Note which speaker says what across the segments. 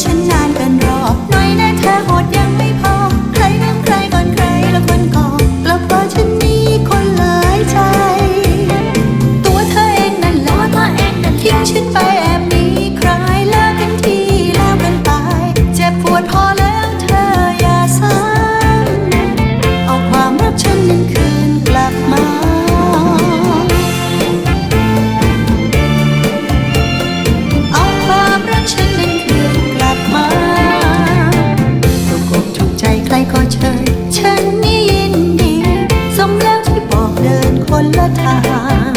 Speaker 1: ฉัน คนละทาง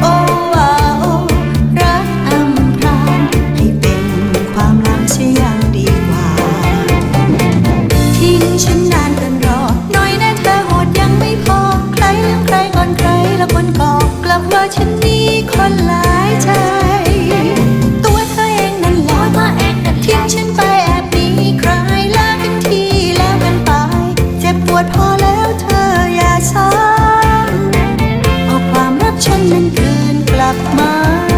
Speaker 1: โอ้ว่าโอ้รักอำพรางให้เป็นความลับเสียยังดีกว่า ทิ้งฉันนานเกินรอ หน่อยนะเธอโหดยังไม่พอ ใครลืมใครก่อนใครแล้วคนก่อกลับว่าฉันมีคนหลายใจ ตัวเธอเองนั่นแหละทิ้งฉันไปแอบมีใครเลิกกันทีแล้วกันไป เจ็บปวดพอ กลับมา